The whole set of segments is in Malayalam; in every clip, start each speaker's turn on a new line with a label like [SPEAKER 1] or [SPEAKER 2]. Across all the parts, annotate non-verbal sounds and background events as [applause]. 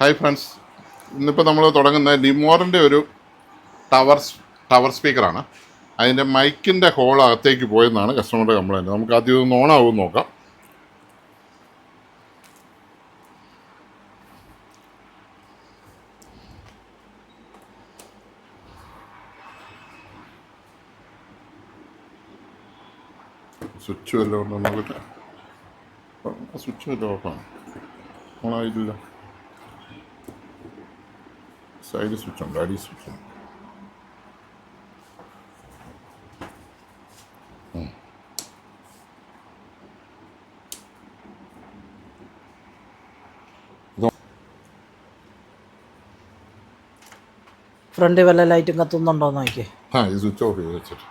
[SPEAKER 1] Hi friends. ഇന്നിപ്പോൾ നമ്മൾ തുടങ്ങുന്ന ലിമോറിന്റെ ഒരു ടവർ ടവർ സ്പീക്കറാണ്. അതിന്റെ മൈക്കിന്റെ ഹോൾ അകത്തേക്ക് പോയെന്നാണ് കസ്റ്റമറുടെ കംപ്ലയിന്റ് നമുക്ക് ആദ്യം ഇതൊന്ന് ഓണാവും നോക്കാം. സ്വിച്ച് വല്ലതും നോക്കട്ടെ. സ്വിച്ച് വല്ലതും ഓഫാണ് ഓണായിട്ടില്ല സൈഡ് സ്വിച്ച് ഉണ്ട് അടി സ്വിച്ച് ഉണ്ട്.
[SPEAKER 2] ഫ്രണ്ട് വല്ല ലൈറ്റും കത്തുന്നുണ്ടോ നോക്കി
[SPEAKER 1] ആ ഈ സ്വിച്ച് ഓഫ് ചെയ്ത് വെച്ചിട്ട്.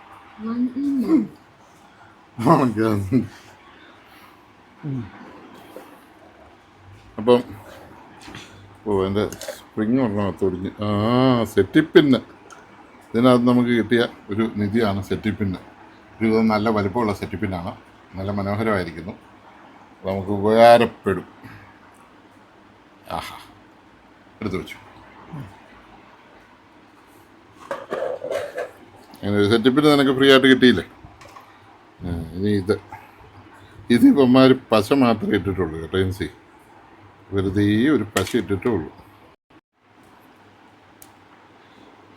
[SPEAKER 1] അപ്പം ഓ എന്റെ സ്പ്രിങ് ഒരെണ്ണത്ത് ഒടിഞ്ഞ് ആ സെറ്റിപ്പിന്ന്. ഇതിനകത്ത് നമുക്ക് കിട്ടിയ ഒരു നിധിയാണ് സെറ്റിപ്പിന്ന്. ഒരു നല്ല വലുപ്പമുള്ള സെറ്റിപ്പിന്നാണ്. നല്ല മനോഹരമായിരിക്കുന്നു. നമുക്ക് ഉപകാരപ്പെടും. ആഹാ. എടുത്തു വെച്ചു. അങ്ങനെ ഒരു സെറ്റിപ്പിന് നിനക്ക് ഫ്രീ ആയിട്ട് കിട്ടിയില്ലേ? ഇനി ഇത്. ഇത് ഇവന്മാർ പശ മാത്രമേ ഇട്ടിട്ടുള്ളൂ കേട്ടോ എൻസി വെറുതെ ഒരു പശ ഇട്ടിട്ടേ ഉള്ളൂ.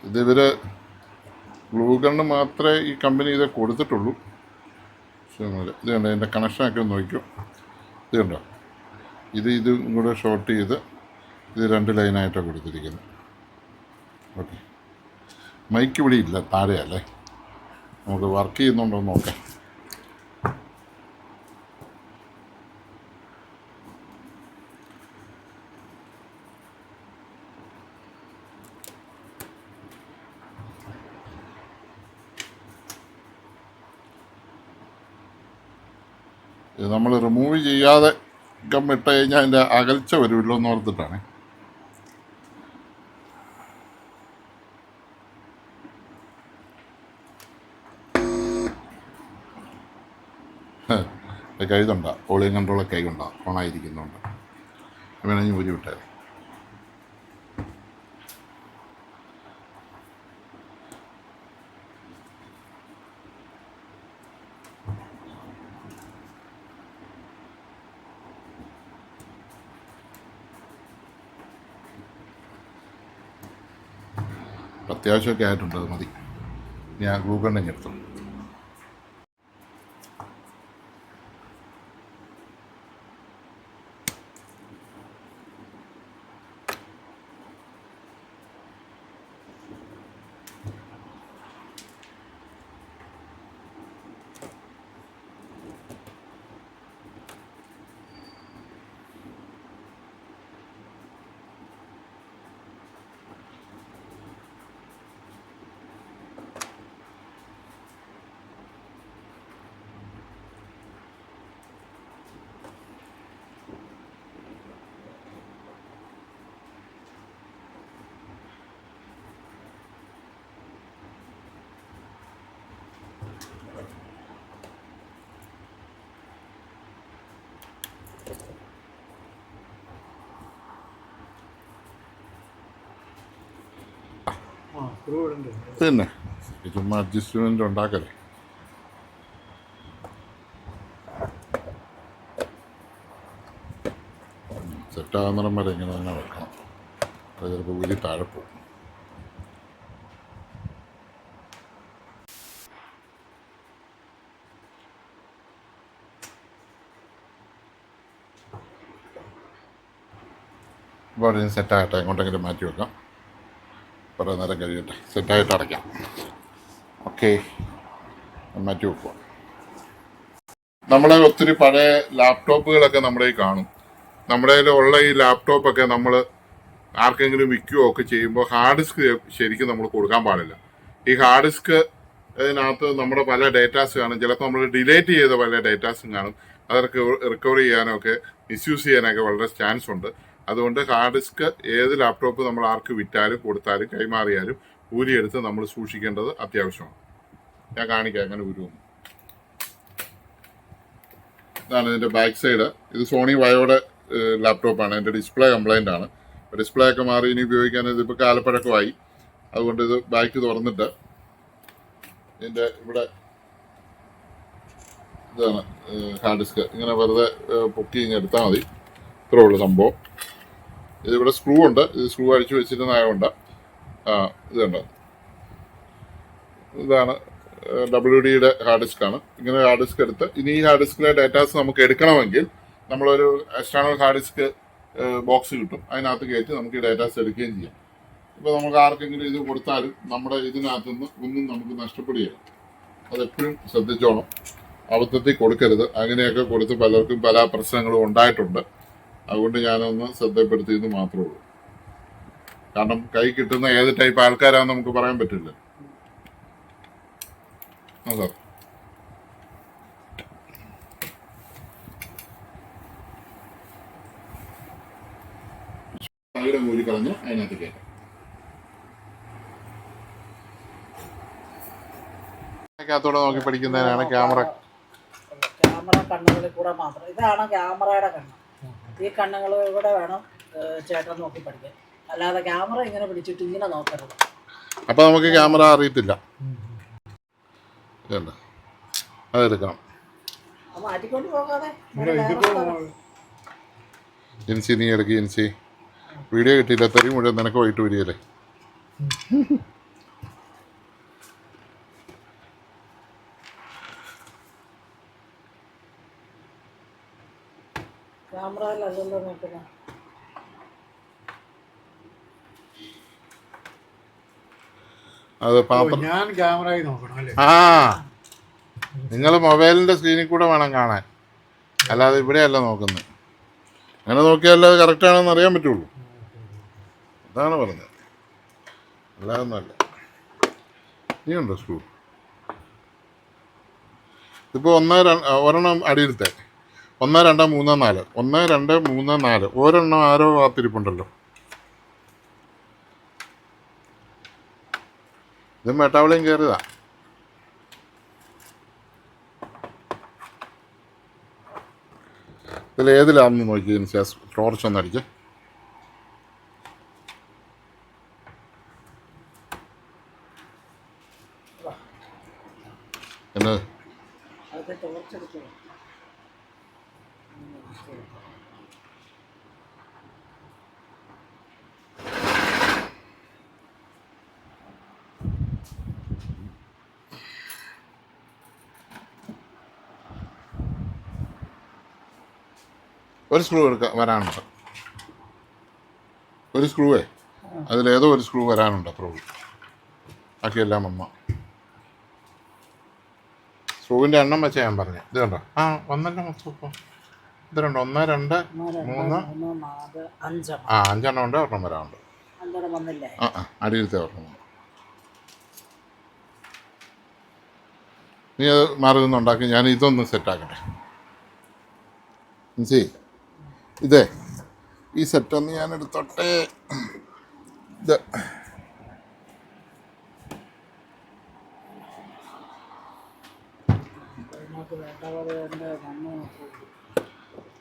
[SPEAKER 1] ഇത് ഗ്ലൂഗണ്ണ് ഗ്ലൂ മാത്രമേ ഈ കമ്പനി ഇത് കൊടുത്തിട്ടുള്ളൂ. ഇത് കണ്ടോ എന്റെ കണക്ഷനൊക്കെ ഒന്ന് നോക്കിക്കോ. ഇത് കണ്ടോ ഇത് ഇതും കൂടെ ഷോർട്ട് ചെയ്ത് ഇത് രണ്ട് ലൈനായിട്ടാണ് കൊടുത്തിരിക്കുന്നത്. ഓക്കെ മൈക്ക് ഇവിടെ ഇല്ല താഴെയല്ലേ? നമുക്ക് വർക്ക് ചെയ്യുന്നുണ്ടോ നോക്കാം. ഇത് നമ്മൾ റിമൂവ് ചെയ്യാതെ ഗം ഇട്ട് കഴിഞ്ഞാൽ അതിന്റെ അകൽച്ച വരുമല്ലോ എന്ന് ഓർത്തിട്ടാണ്. കഴുതണ്ട ഓളിയും കൺട്രോളൊക്കെ കൈകൊണ്ട ഓണായിരിക്കുന്നുണ്ട്. വേണമെങ്കിൽ ഊരി വിട്ടേ അത്യാവശ്യമൊക്കെ ആയിട്ടുണ്ട് അത് മതി. ഞാൻ ഗൂഗിളിനെ ഞെടുത്തു ഈ ചുമ്മാ അഡ്ജസ്റ്റ്മെന്റ് ഉണ്ടാക്കല്ലേ സെറ്റാകുന്നിടം വരെ ഇങ്ങനെ തന്നെ വെക്കണം. അത് ചിലപ്പോൾ ഊരി താഴെ പോകും. അപ്പോൾ അതിന് സെറ്റാകട്ടെ എങ്ങോട്ടെങ്കിലും മാറ്റി വെക്കാം. കുറേ നേരം കഴിയട്ടെ സെറ്റായിട്ട് അടയ്ക്കാം. ഓക്കെ. മാറ്റി വെക്കുക നമ്മളെ ഒത്തിരി പഴയ ലാപ്ടോപ്പുകളൊക്കെ നമ്മുടെ കാണും. നമ്മുടെ ഉള്ള ഈ ലാപ്ടോപ്പൊക്കെ നമ്മൾ ആർക്കെങ്കിലും വിൽക്കുകയോ ഒക്കെ ചെയ്യുമ്പോൾ ഹാർഡ് ഡിസ്ക് ശരിക്കും നമ്മൾ കൊടുക്കാൻ പാടില്ല. ഈ ഹാർഡ് ഡിസ്ക് ഇതിനകത്ത് നമ്മുടെ പല ഡേറ്റാസ് കാണും. ചിലപ്പോൾ നമ്മൾ ഡിലേറ്റ് ചെയ്ത പല ഡേറ്റാസും കാണും. അതൊക്കെ റിക്കവർ ചെയ്യാനൊക്കെ മിസ്യൂസ് ചെയ്യാനൊക്കെ വളരെ ചാൻസ് ഉണ്ട് അതുകൊണ്ട് ഹാർഡ് ഡിസ്ക് ഏത് ലാപ്ടോപ്പ് നമ്മൾ ആർക്ക് വിറ്റാലും കൊടുത്താലും കൈമാറിയാലും ഊരിയെടുത്ത് നമ്മൾ സൂക്ഷിക്കേണ്ടത് അത്യാവശ്യമാണ്. ഞാൻ കാണിക്കാം അങ്ങനെ ഉരുവും. ഇതാണ് ഇതിന്റെ ബാക്ക് സൈഡ് ഇത് സോണി വയോയുടെ ലാപ്ടോപ്പാണ് എന്റെ ഡിസ്പ്ലേ കംപ്ലൈന്റ് ആണ്. ഡിസ്പ്ലേ ഒക്കെ മാറി ഇനി ഉപയോഗിക്കാൻ ഇതിപ്പോൾ കാലപ്പഴക്കമായി. അതുകൊണ്ട് ഇത് ബാക്ക് തുറന്നിട്ട് ഇതിന്റെ ഇവിടെ ഇതാണ് ഹാർഡ് ഡിസ്ക് ഇങ്ങനെ വെറുതെ പൊക്കി ഇങ്ങനെ എടുത്താൽ മതി. ഇത്രേ ഉള്ളൂ സംഭവം. ഇതിവിടെ സ്ക്രൂ ഉണ്ട്. ഇത് സ്ക്രൂ അടിച്ചു വെച്ചിരുന്നതായതുകൊണ്ട് ആ ഇതുണ്ട് ഇതാണ് ഡബ്ല്യു ഡിയുടെ ഹാർഡ് ഡിസ്ക് ആണ്. ഇങ്ങനെ ഹാർഡ് ഡിസ്ക് എടുത്ത് ഇനി ഈ ഹാർഡ് ഡിസ്കിലെ ഡേറ്റാസ് നമുക്ക് എടുക്കണമെങ്കിൽ നമ്മളൊരു എക്സ്റ്റേണൽ ഹാർഡ് ഡിസ്ക് ബോക്സ് കിട്ടും. അതിനകത്ത് കയറ്റി നമുക്ക് ഈ ഡേറ്റാസ് എടുക്കുകയും ചെയ്യാം. ഇപ്പോൾ നമുക്ക് ആർക്കെങ്കിലും ഇത് കൊടുത്താലും നമ്മുടെ ഇതിനകത്ത് നിന്ന് ഒന്നും നമുക്ക് നഷ്ടപ്പെടുകയില്ല. അതെപ്പോഴും ശ്രദ്ധിച്ചോണം. അബദ്ധത്തിൽ കൊടുക്കരുത്. അങ്ങനെയൊക്കെ കൊടുത്ത് പലർക്കും പല പ്രശ്നങ്ങളും ഉണ്ടായിട്ടുണ്ട്. അതുകൊണ്ട് ഞാനൊന്ന് ശ്രദ്ധപ്പെടുത്തിയെന്ന് മാത്രമേ ഉള്ളൂ. കാരണം കൈ കിട്ടുന്ന ഏത് ടൈപ്പ് ആൾക്കാരാണെന്ന് നമുക്ക് പറയാൻ പറ്റില്ല. സാർ അവിടെ മൂലി കളഞ്ഞ് അതിനകത്ത് കയറ്റാം. ത്തോടെ നോക്കി പഠിക്കുന്നതിനാണ് ക്യാമറ.
[SPEAKER 2] ക്യാമറ കണ്ണുകളിൽ കൂടെ മാത്രം. ഇതാണ് ക്യാമറയുടെ കണ്ണ്. ഈ കണ്ണുകളിലൂടെ വേണം ചേട്ടൻ നോക്കി പഠിക്കാൻ. അല്ലാതെ ക്യാമറ ഇങ്ങനെ പിടിച്ചിട്ട് ഇങ്ങനെ നോക്കരുത്.
[SPEAKER 1] അപ്പൊ നമുക്ക് ക്യാമറ അറിയത്തില്ല. ഇതുണ്ട്.
[SPEAKER 2] മാറ്റിക്കൊണ്ട് പോകാതെ
[SPEAKER 1] ജിൻസി നീ എടുക്ക് ജിൻസി വീഡിയോ കിട്ടിയില്ല തെറി മുഴുവൻ നിനക്ക് പോയിട്ട് വരികയല്ലേ? [laughs]
[SPEAKER 2] ക്യാമറയിലല്ലല്ലോ നോക്കുന്നത്?
[SPEAKER 1] അത്
[SPEAKER 3] ഓ,
[SPEAKER 1] പാത്രം
[SPEAKER 3] ഞാൻ ക്യാമറയിൽ നോക്കണം അല്ലേ?
[SPEAKER 1] ആ. നിങ്ങൾ മൊബൈലിന്റെ സ്ക്രീനിൽ കൂടെ വേണം കാണാൻ. അല്ലാതെ ഇവിടെയല്ല നോക്കുന്നത്. അങ്ങനെ നോക്കിയാലേ അത് കറക്റ്റ് ആണെന്ന് അറിയാൻ പറ്റുള്ളൂ. അതാണ് പറഞ്ഞത്. അല്ലാതെ ഒന്നുമല്ല നീ ഉണ്ടോ സ്ക്രൂ ഇപ്പോൾ ഒന്നോ ഒരെണ്ണം അടിയിലത്തെ ഒന്ന് രണ്ട് മൂന്ന് നാല്. ഒന്ന് രണ്ട് മൂന്ന് നാല്. ഒരെണ്ണം ആരോ കാത്തിരിപ്പുണ്ടല്ലോ. ഇത് മേട്ടാവളിയും കയറിയതാ ഇതിൽ ഏതിലാണെന്ന് ശേഷം ടോർച്ച് ഒന്ന് ഒരു സ്ക്രൂ എടുക്കാൻ വരാനുണ്ട്. ഒരു സ്ക്രൂവേ അതിലേതോ ഒരു സ്ക്രൂ വരാനുണ്ട് അത്രേ ഉള്ളൂ. ബാക്കിയെല്ലാം അമ്മ സ്ക്രൂവിന്റെ എണ്ണം വെച്ചാൽ ഞാൻ പറഞ്ഞു. ഇത് കണ്ടോ? ആ ഒന്നല്ല മൊത്തം ഇപ്പോൾ ഇത് രണ്ടോ? ഒന്ന് രണ്ട് മൂന്ന്. ആ അഞ്ചെണ്ണം ഉണ്ട് ഒരെണ്ണം വരാനുണ്ട്.
[SPEAKER 2] വന്നില്ലേ?
[SPEAKER 1] ആ ആ അടിയിലത്തെ ഒരെണ്ണം നീ അത് മാറി നിന്നുണ്ടാക്കി ഞാൻ ഇതൊന്ന് സെറ്റാക്കട്ടെ മിൻസി ഇതേ ഈ സെറ്റ് ഒന്ന് ഞാൻ എടുത്തോട്ടെ ഇത്.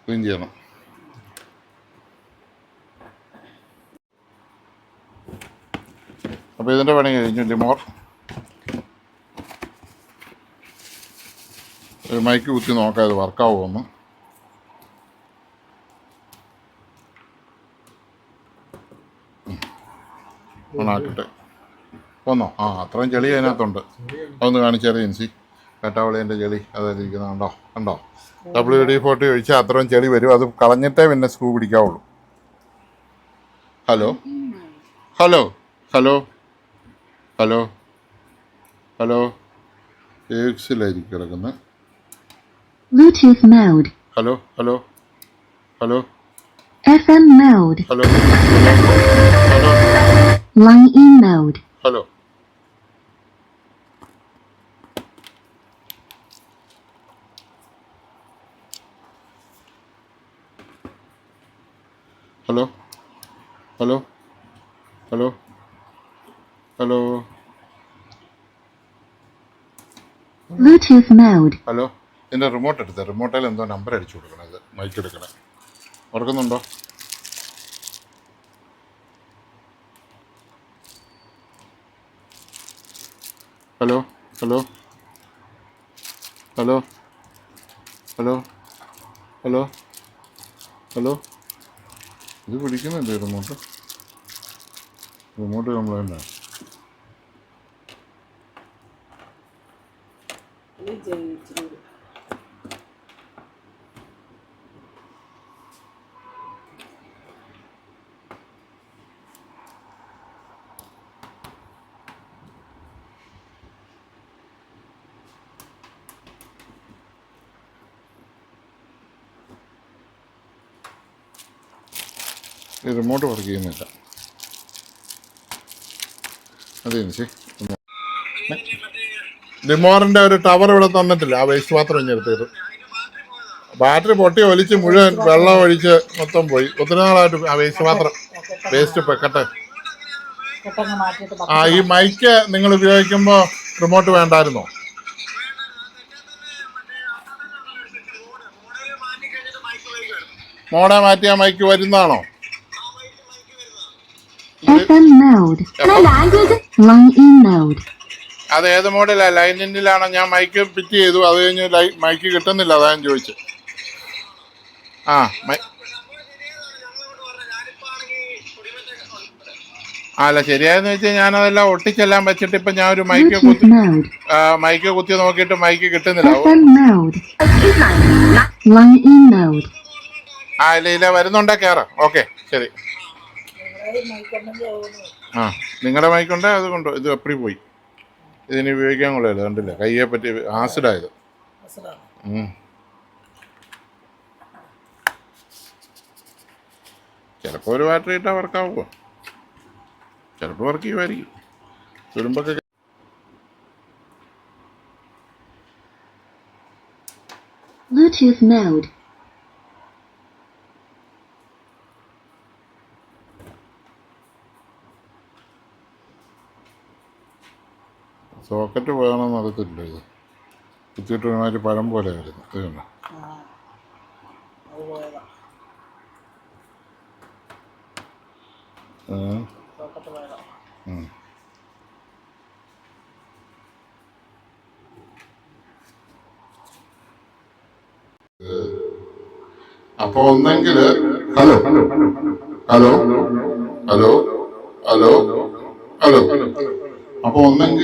[SPEAKER 1] ക്ലീൻ ചെയ്യണം. അപ്പോൾ ഇതിന്റെ പണി കഴിഞ്ഞു ലിമോർ. ഒരു മൈക്ക് കുത്തി നോക്കാം ഇത് വർക്കാവുമെന്ന് ഓണാക്കട്ടെ വന്നോ? ആ അത്രയും ചെളി അതിനകത്തുണ്ട്. അതൊന്ന് കാണിച്ചാൽ ജിൻസി കട്ടാവളിന്റെ ചെളി അതായിരിക്കുന്നത് കണ്ടോ? കണ്ടോ? ഡബ്ല്യു ഡി ഫോർട്ടി ഒഴിച്ചാൽ അത്രയും ചെളി വരും. അത് കളഞ്ഞിട്ടേ പിന്നെ screw പിടിക്കാവുള്ളൂ. Hello? Hello? Hello? Hello? Hello? എക്സിലായിരിക്കും കിടക്കുന്നത്
[SPEAKER 4] Bluetooth mode.
[SPEAKER 1] Hello? Hello? Hello?
[SPEAKER 4] FM mode.
[SPEAKER 1] Hello? Hello?
[SPEAKER 4] Line in mode.
[SPEAKER 1] Hello hello hello hello hello
[SPEAKER 4] Bluetooth mode.
[SPEAKER 1] Hello ഇതിന്റെ റിമോട്ട് എടുത്തേ. റിമോട്ടിൽ എന്തോ നമ്പർ അടിച്ചു കൊടുക്കണം ഇത് മൈക്ക് എടുക്കണം. ഓർക്കുന്നുണ്ടോ? Hello hello. Hello hello hello hello. ഇത് പിടിക്കുന്നില്ലേ റിമോട്ട് റിമോട്ട് കംപ്ലൈന്റ്
[SPEAKER 2] ഈ
[SPEAKER 1] റിമോട്ട് വർക്ക് ചെയ്യുന്നില്ല. അതെ ചേച്ചി ഡിമോറിന്റെ ഒരു ടവർ ഇവിടെ തന്നിട്ടില്ല. ആ വേസ്റ്റ് പാത്രം ഇഞ്ഞെടുത്തത് ബാറ്ററി പൊട്ടി ഒലിച്ച് മുഴുവൻ വെള്ളം ഒഴിച്ച് മൊത്തം പോയി. ഒത്തിരി നാളായിട്ട് ആ വേസ്റ്റ് പാത്രം വേസ്റ്റ് പെക്കട്ടെ ആ ഈ മൈക്ക് നിങ്ങൾ ഉപയോഗിക്കുമ്പോൾ റിമോട്ട് വേണ്ടായിരുന്നോ? മോഡെ മാറ്റി ആ മൈക്ക് വരുന്നതാണോ
[SPEAKER 4] FM mode. Line in mode.
[SPEAKER 1] അത് ഏത് മോഡലാ ലൈനിനിലാണ് ഞാൻ മൈക്ക് ഫിറ്റ് ചെയ്തു. അത് കഴിഞ്ഞ് മൈക്ക് കിട്ടുന്നില്ല. അതാ ഞാൻ ചോദിച്ചത് ആ മൈ ആ, അല്ല ശരിയായെന്ന് വെച്ചാൽ ഞാനതെല്ലാം ഒട്ടിച്ചെല്ലാം വെച്ചിട്ട് ഇപ്പൊ ഞാൻ ഒരു മൈക്ക് കുത്തി മൈക്ക് കുത്തി നോക്കിയിട്ട് മൈക്ക് കിട്ടുന്നില്ല.
[SPEAKER 4] FM mode. Line in mode.
[SPEAKER 1] ആ ഇല്ല ഇല്ല വരുന്നുണ്ടോ? കേറാം. ഓക്കെ ശരി. ആ നിങ്ങളുടെ മൈക്കുണ്ട്? അത് കൊണ്ടോ ഇത് എപ്പടി പോയി. ഇതിന് ഉപയോഗിക്കാൻ കൊള്ളില്ല കണ്ടില്ല? കയ്യെ പറ്റി ആസിഡായത്. ചിലപ്പോൾ ഒരു ബാറ്ററി ഇട്ടാൽ വർക്കാവുമോ ചിലപ്പോൾ വർക്ക് ചെയ്യുമായിരിക്കും തുരുമ്പൊക്കെ
[SPEAKER 4] Bluetooth mode.
[SPEAKER 1] സോക്കറ്റ് പോകണമെന്ന് അറിയത്തില്ല ഇത്. കുത്തിയിട്ട് ഒരുമാതിരി പഴം പോലെ ആയിരുന്നു ഇത് കണ്ടോ. അപ്പൊ ഒന്നെങ്കിൽ hello hello hello hello hello hello. അപ്പൊ ഒന്നെങ്കിൽ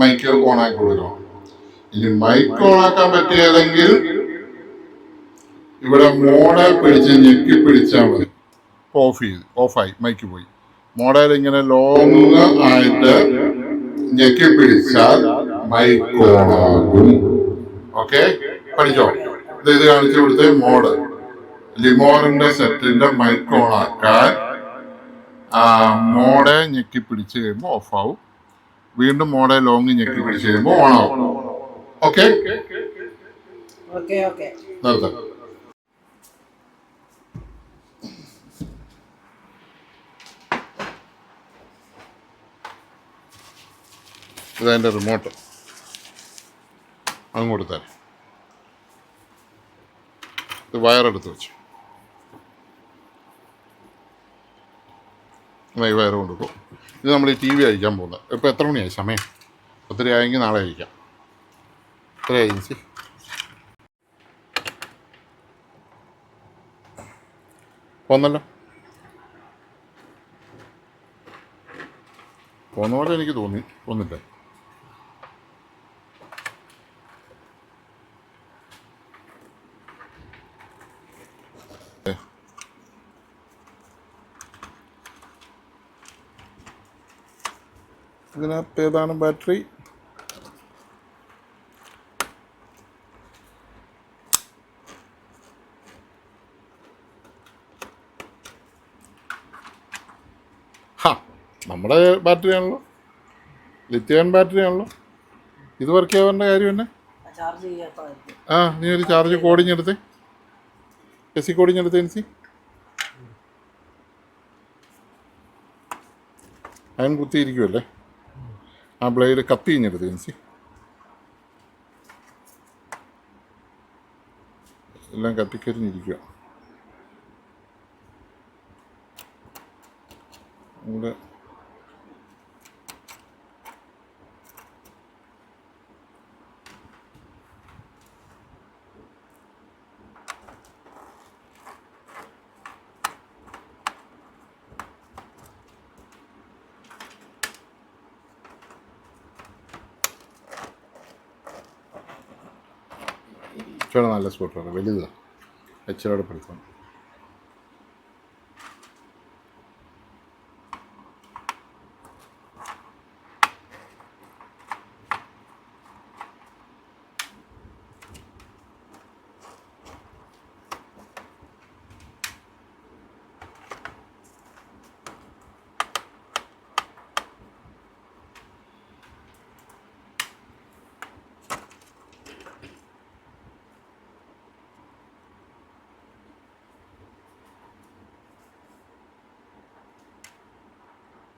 [SPEAKER 1] മൈക്ക് ഓണാക്കി കൊടുക്കണം? ഇനി മൈക്ക് ഓണാക്കാൻ പറ്റിയതെങ്കിൽ ഇവിടെ മോഡെ പിടിച്ച് ഞെക്കി പിടിച്ചാൽ മതി. ഓഫ് ചെയ്ത് ഓഫായി മൈക്ക് പോയി. മോഡൽ ഇങ്ങനെ ലോങ് ആയിട്ട് ഞെക്കി പിടിച്ചാൽ മൈക്ക് ഓൺ ഓണാകും ഓക്കെ പഠിച്ചോ? ഇത് ഇത് കാണിച്ചു കൊടുത്ത് മോഡ് ലിമോറിന്റെ സെറ്റിന്റെ മൈക്ക് ഓണാക്കാൻ മോഡെ ഞെക്കി പിടിച്ച് കഴിയുമ്പോൾ ഓഫ് ആവും. വീണ്ടും മോളെ ലോങ് ഞെക്കി പിടിച്ച് കഴിയുമ്പോൾ ഓൺ ആവും ഓക്കെ
[SPEAKER 2] ഓക്കെ ഓക്കെ
[SPEAKER 1] നിർത്താം ഇതതിന്റെ റിമോട്ട് അങ്ങോട്ട് തരാം. ഇത് വയറെടുത്ത് വെച്ചു. വയറ് കൊടുക്കും ഇത് നമ്മൾ ഈ ടി വി അയക്കാൻ പോകുന്നത്. ഇപ്പോൾ എത്ര മണിയായി? സമയം. ഒത്തിരി ആയെങ്കിൽ നാളെ അയക്കാം എത്ര ഏജൻസി പോന്നല്ലോ. പോന്ന പോലെ എനിക്ക് തോന്നി. തോന്നില്ല. ഇതിനകത്ത് ഏതാണ് ബാറ്ററി? ഹാ നമ്മുടെ ബാറ്ററി ആണല്ലോ ലിത്യൻ ബാറ്ററി ആണല്ലോ ഇത് വർക്ക് ചെയ്യാവേണ്ട കാര്യം തന്നെ ആ നീ ഒരു ചാർജ് കോഡിങ് എടുത്തേ. എസ് സി കോഡിങ് എടുത്തേ എൻസി അയൺ കുത്തിയിരിക്കുമല്ലേ ആ ബ്ലേഡ് കത്തി കഴിഞ്ഞെടുത്ത് ജെൻസി എല്ലാം കത്തിക്കരിഞ്ഞിരിക്കുക ഇവിടെ കുറച്ചുകൂടെ നല്ല സ്കൂട്ടറാണ് വലുതാണ് എച്ചിലോടെ പെടുത്തണം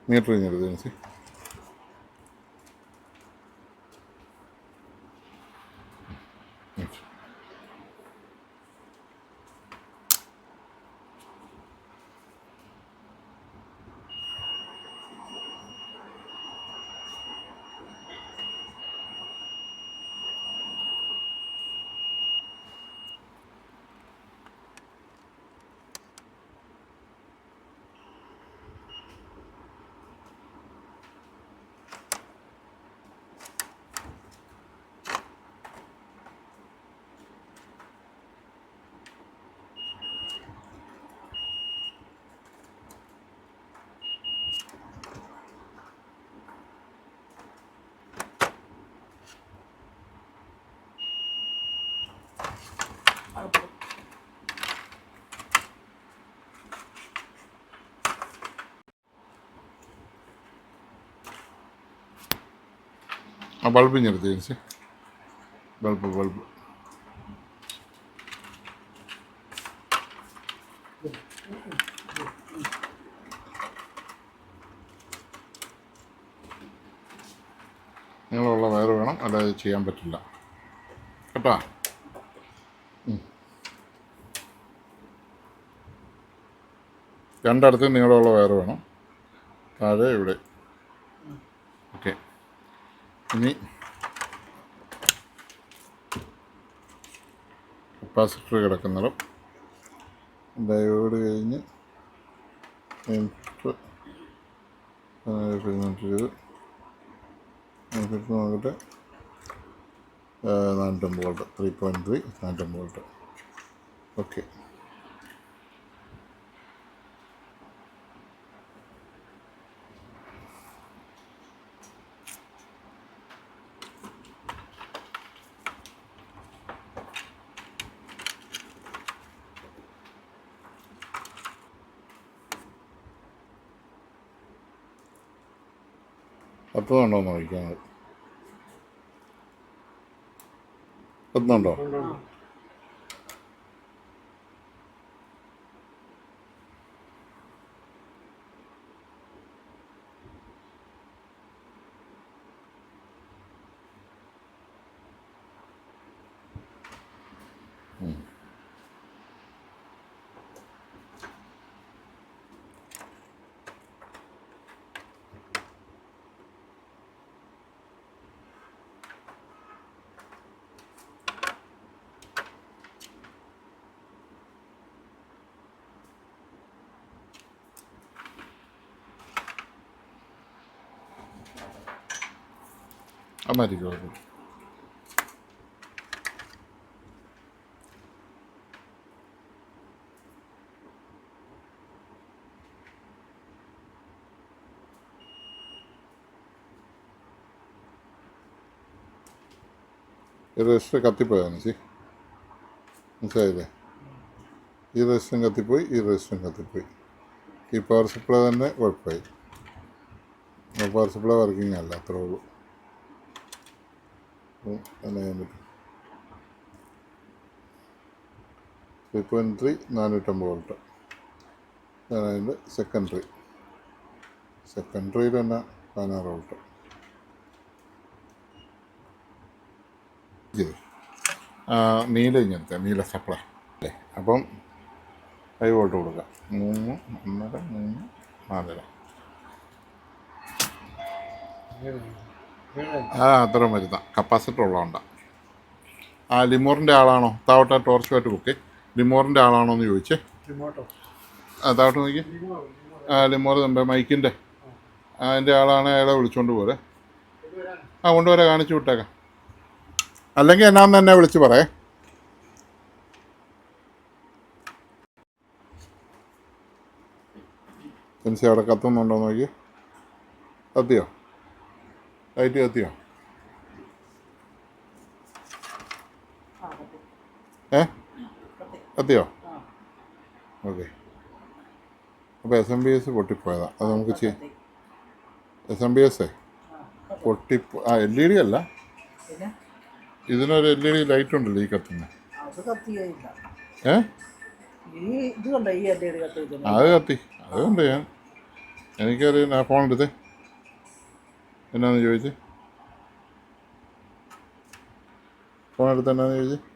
[SPEAKER 1] മീറ്റർ ജെൻസി ആ ബൾബ് ഇഞ്ഞെടുത്ത് ചേച്ചി. Bulb bulb. നിങ്ങളുള്ള വയറ് വേണം അല്ലാതെ ചെയ്യാൻ പറ്റില്ല. കേട്ടോ? രണ്ടിടത്തും നീളമുള്ള വയർ വേണം. താഴെ ഇവിടെ. ഓക്കെ. ഇനി കപ്പാസിറ്റർ കിടക്കുന്നിടം. ഡയോഡ് കഴിഞ്ഞ് ഇൻപുട്ട് നോക്കട്ടെ. നാനൂറ്റമ്പത് വോൾട്ട്. ത്രീ പോയിന്റ് ത്രീ നാനൂറ്റമ്പത് വോൾട്ട്. ഓക്കെ. പത്തുന്നുണ്ടോ എന്ന് നോക്കിയാൽ അത് മാറ്റിക്കോ അത്. ഈ രജിസ്റ്റർ കത്തിപ്പോയാണ് ചി മനസ്സിലായില്ലേ? ഈ രജിസ്റ്ററും കത്തിപ്പോയി ഈ രജിസ്റ്ററും കത്തിപ്പോയി. ഈ പവർ സപ്ലൈ തന്നെ കുഴപ്പമായി. പവർ സപ്ലൈ വർക്കിംഗ് അല്ല അത്രേ ഉള്ളൂ. എന്നാ ചെയ്യാൻ പറ്റും ത്രീ പോയിന്റ് ത്രീ നാനൂറ്റമ്പത് വോൾട്ട്. അതാണ് അതിന്റെ സെക്കൻഡറി സെക്കൻഡറിയിൽ തന്നെ പതിനാറ് വോൾട്ട്. നീല ഇങ്ങനത്തെ നീല സപ്ലൈ അല്ലേ? അപ്പം ഫൈവ് വോൾട്ട് കൊടുക്കാം. മൂന്ന് ഒന്നര മൂന്ന് നാലര. ആ അത്രയും വരുന്ന കപ്പാസിറ്റർ ഉള്ളതുകൊണ്ടാണ് ആ ലിമോറിന്റെ ആളാണോ? താവട്ടെ ടോർച്ചുമായിട്ട് കുക്ക് ലിമോറിന്റെ ആളാണോ എന്ന് ചോദിച്ചേ. ആ താവട്ടെ നോക്കി ആ ലിമോർ നമ്മുടെ മൈക്കിന്റെ അതിന്റെ ആളാണ് അയാളെ വിളിച്ചുകൊണ്ട് പോരെ. ആ കൊണ്ടുവരെ കാണിച്ചു വിട്ടേക്കാം. അല്ലെങ്കിൽ എന്നാന്ന് തന്നെ വിളിച്ച് പറയേ. പെൻസി അവിടെ കത്തുന്നുണ്ടോ നോക്കി കത്തിയോ? ലൈറ്റ് കത്തിയോ? ഏ? കത്തിയോ? ഓക്കെ. അപ്പോൾ എസ് എം ബി എസ് പൊട്ടിപ്പോയതാ. അത് നമുക്ക് ചെയ്യാം എസ് എം ബി എസ്. പൊട്ടിപ്പോ ആ എൽ ഇ ഡി അല്ല. ഇതിനൊരു എൽ ഇ ഡി ലൈറ്റ് ഉണ്ടല്ലോ ഈ
[SPEAKER 2] കത്തുന്ന.
[SPEAKER 1] ഏ?
[SPEAKER 2] ഇതിന്
[SPEAKER 1] അത് കത്തി. അതുകൊണ്ട് ഞാൻ എനിക്കറിയാം. ആ ഫോൺ എടുത്തേ. എന്നാന്ന് ചോദിച്ചേ? ഫോൺ എടുത്ത് എന്നാന്ന് ചോദിച്ച്?